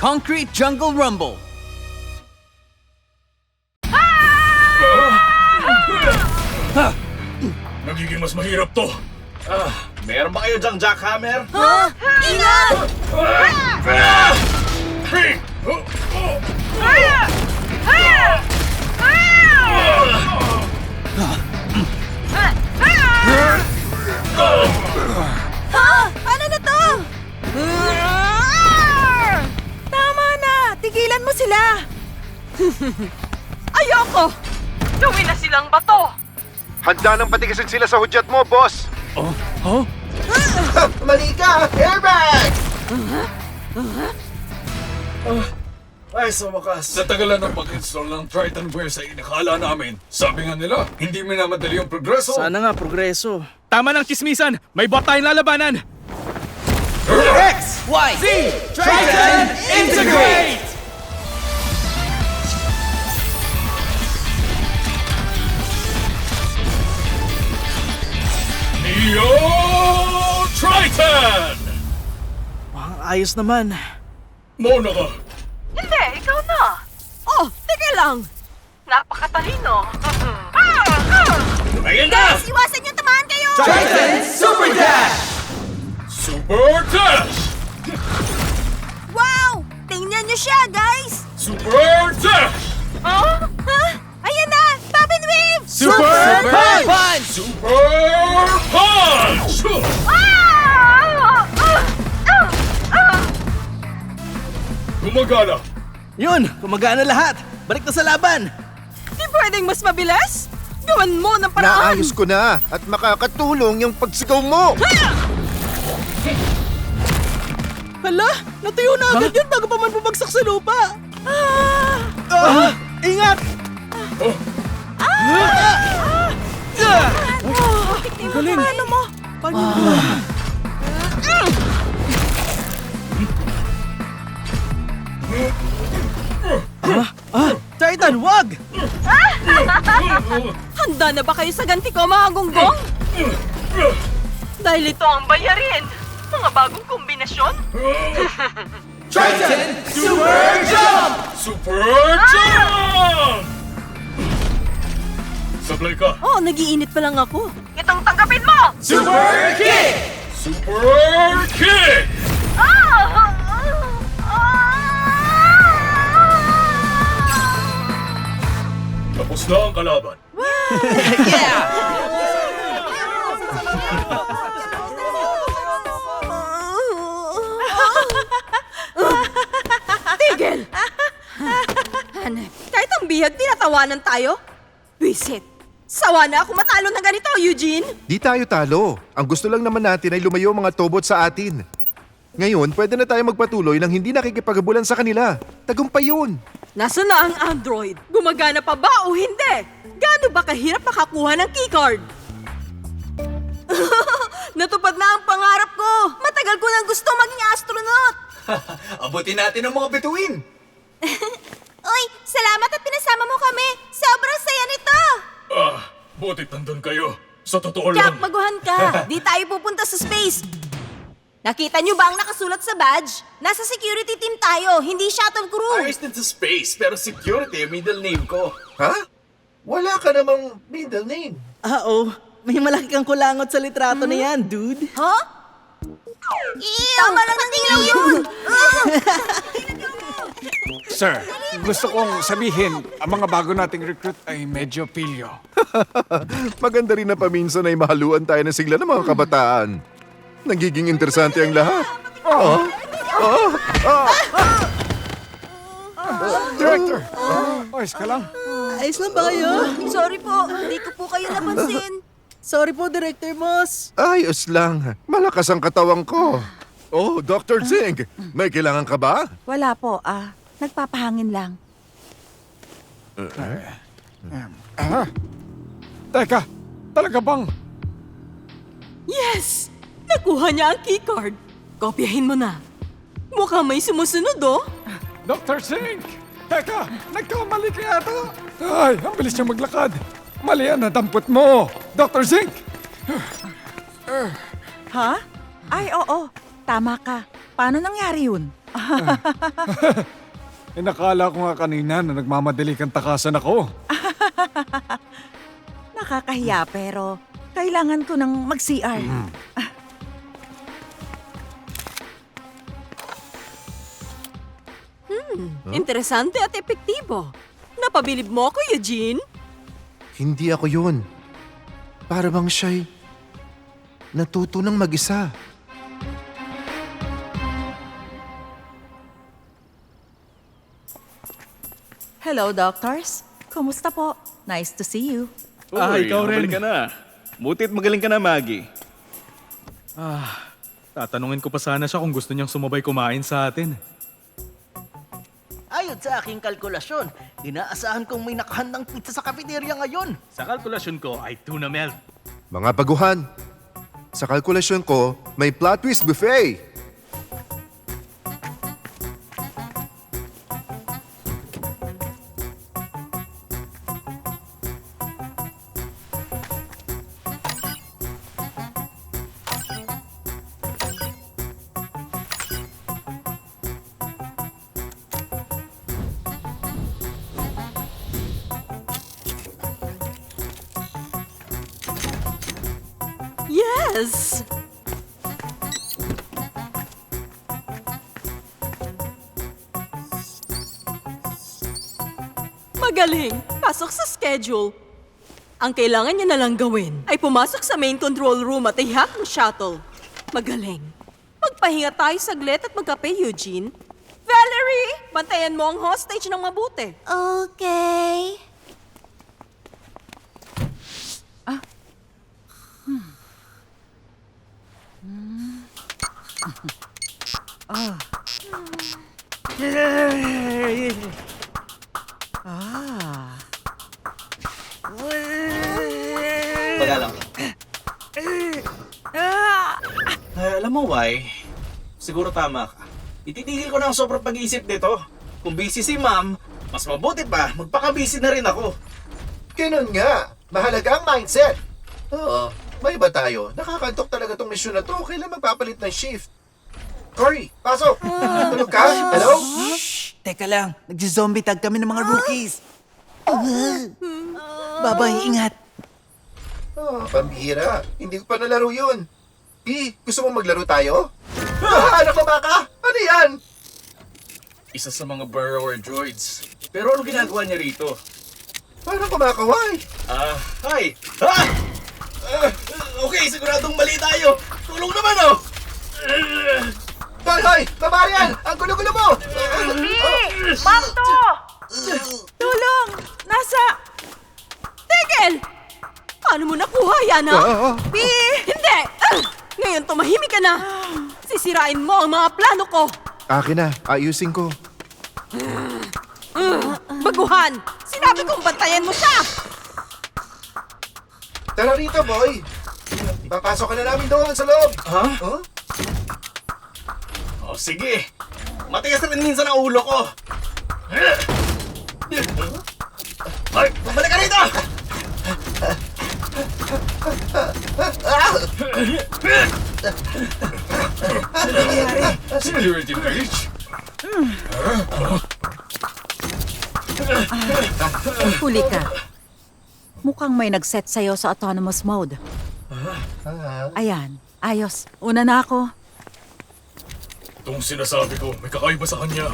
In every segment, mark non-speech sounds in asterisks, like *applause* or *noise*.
Concrete Jungle Rumble. Nagiging mas mahirap to. Ah, meron ba kayo dyang jackhammer? Ha? Ingat! Ah! Hey! Oh, oh. Ha? Handa nang patigasin sila sa hudyat mo, boss! *laughs* Mali ka! Airbag! Ay, sa wakas. Sa tagalan ng pag-install ng Tritonware sa inakala namin, sabi nga nila, hindi minamadali yung progreso. Sana nga progreso. Tama ng chismisan! May bot tayong lalabanan! X, Y, Z, Triton, integrate! Ayos naman. Muna ka. Hindi, ikaw na! Oh, teka lang! Napakatalino! Ayun na! Guys, iwasan yung tamaan kayo! Triton Super Dash! Super Dash! Wow! Tingnan niyo siya, guys! Super Dash! Huh? Ha? Ayan na! Bob and Weave! Super, Punch! Super Gumagana! Yun, gumagana lahat. Balik na sa laban. Di pwedeng mas mabilis? Gawan mo ng paraan! Naayos ko na at makakatulong yung pagsigaw mo! Hala, natuyo na agad yun bago pa man bumagsak sa lupa. Ah! Ah, ingat! Oh, Ang galing! Paano mo? Ah, Titan, wag! Handa na ba kayo sa ganti ko, mga gonggong? Dahil ito ang bayarin! Mga bagong kombinasyon? Triton Super Jump! Super Jump! Sablay ka! Oh, nagiinit pa lang ako. Itong tanggapin mo! Super Kick! Super Kick! Ah! Tapos na ang kalaban. *laughs* Tigil! Hanep, kahit ang bihag, tinatawanan tayo? Visit. Sawa na ako matalo ng ganito, Eugene. Di tayo talo. Ang gusto lang naman natin ay lumayo ang mga tobot sa atin. Ngayon, pwede na tayo magpatuloy nang hindi nakikipagabulan sa kanila. Tagumpay yun. Nasaan na ang Android? Gumagana pa ba o hindi? Gaano ba kahirap makakuha ng keycard? *laughs* Natupad na ang pangarap ko! Matagal ko nang gusto maging astronaut! *laughs* Abutin natin ang mga bituin. *laughs* Uy, salamat at pinasama mo kami! Sobrang saya nito! Ah, buti nandun kayo. Sa totoo Jack, lang. maguhan ka! Di tayo pupunta sa space! Nakita niyo ba ang nakasulat sa badge? Nasa security team tayo, hindi shuttle crew! Ayos din sa space, pero security ang middle name ko. Ha? Wala ka namang middle name. Ah, oh. May malaki kang kulangot sa litrato na yan, dude. Ha? Ew! Tama lang ng ilaw yun! Sir, gusto kong sabihin, ang mga bago nating recruit ay medyo pilyo. *laughs* Maganda rin na paminsan ay mahaluan tayo ng sigla ng mga kabataan. Nagiging interesante ang lahat. Director! Ayos ka lang? Ayos lang ba kayo? Sorry po, hindi ko po kayo napansin. Sorry po, Director Moss. Ayos lang. Malakas ang katawan ko. Oh, Dr. Zing, may kailangan ka ba? Wala po, ah. Nagpapahangin lang. Ah, teka, talaga bang? Yes! Nakuha niya ang keycard. Kopyahin mo na. Mukhang may sumusunod, oh. Dr. Sink! Teka, nagkamali ka yata. Ay, ang bilis niya maglakad. Mali yan, nadampot mo. Dr. Zink! Ha? Ay, oo. Tama ka. Paano nangyari yun? *laughs* Eh, nakala ko nga kanina na nagmamadali kang takasan ako. *laughs* Nakakahiya pero kailangan ko ng mag-CR. Interesante at epektibo. Napabilib mo ako, Eugene? Hindi ako yun. Para bang siya'y natuto ng mag-isa. Hello, doctors. Kumusta po? Nice to see you. Ah, ikaw rin. ka na. Butit magaling ka na, Maggie. Tatanungin ko pa sana siya kung gusto niyang sumabay kumain sa atin. Ayon sa aking kalkulasyon, inaasahan kong may nakahandang pizza sa cafeteria ngayon. Sa kalkulasyon ko ay tuna melt. Mga baguhan, sa kalkulasyon ko, may plot twist buffet. Yes! Magaling! Pasok sa schedule. Ang kailangan niya na lang gawin ay pumasok sa main control room at ihack ang shuttle. Magaling. Magpahinga tayo saglit at magkape, Eugene. Valerie! Bantayan mo ang hostage ng mabuti. Okay. Taga lang. Ay, alam mo why? Siguro tama ka. Ititigil ko na ang sobrang pag-iisip nito. Kung busy si ma'am, mas mabuti pa, magpaka-busy na rin ako. Ganun nga. Mahalaga ang mindset. Oo, may iba tayo. Nakakantok talaga tong misyon na to. Kailan magpapalit ng shift? Cory, pasok! Tulog ka? Hello? Teka lang, nagsi-zombie tag kami ng mga rookies. Babay, ingat. Oh, pambihira. Hindi ko pa nalaro yun. P, gusto mo maglaro tayo? Ah, anak na baka? Ano yan? Isa sa mga burrower droids. Pero ano ginagawa niya rito? Parang kumakaway. Ah, hi! Ah! Ah, okay, siguradong mali tayo. Tulong naman oh! Hoy, hoy! Babayan! Ang gulo-gulo mo! Di! Ma'am to! Tulong! Nasa... Tigil! Paano mo nakuha yan, ha? Ah, ah. Pi! Hindi! Ah! Ngayon tumahimik ka na! Sisirain mo ang mga plano ko! Akin na, ayusin ko. Baguhan! Sinabi kong bantayan mo siya! Tara rito, boy! Papasok ka na namin doon sa loob! Ha? Huh? Oh, sige. Matigas na rin minsan ang ulo ko. Hoy, bumalik ka rito! Security breach? Huli ka. Mukhang may nag-set sa'yo sa autonomous mode. Ayan, ayos. Una na ako. Itong sinasabi ko, may kakaiba sa kanya.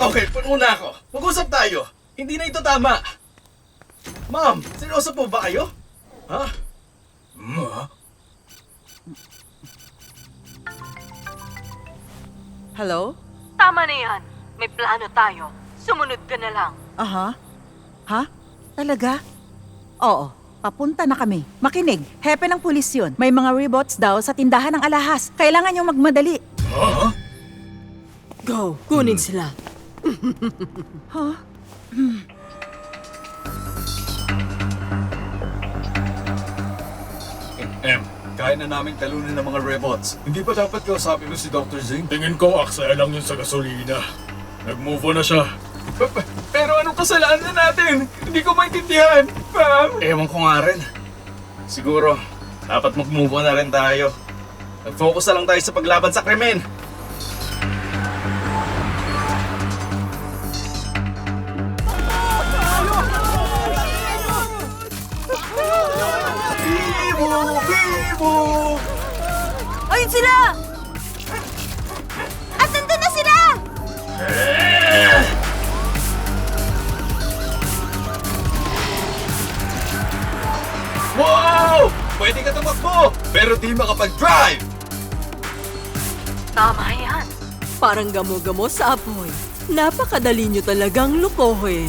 Okay, puno na ako. Mag-usap tayo. Hindi na ito tama. Ma'am, seryoso po ba kayo? Ha? Hmm, ha? Hello? Tama na yan. May plano tayo. Sumunod ka na lang. Aha. Ha? Talaga? Oo. Papunta na kami. Makinig. Hepe ng pulis yun. May mga rebots daw sa tindahan ng alahas. Kailangan nyo magmadali. Go! Kunin sila. M, kaya na namin talunin ng mga robots. Hindi ba dapat kausapin mo si Dr. Zing? Tingin ko, aksaya lang yun sa gasolina. Nag-move on na siya. pero anong kasalanan natin? Hindi ko maintindihan. Ma'am! Ewan ko nga rin. Siguro, dapat mag-move on na rin tayo. Nag-focus na lang tayo sa paglaban sa krimen. Ayun sila! Tumakbo, pero di makapag-drive! Tama yan. Parang gamo-gamo sa apoy. Napakadali nyo talagang lukohin.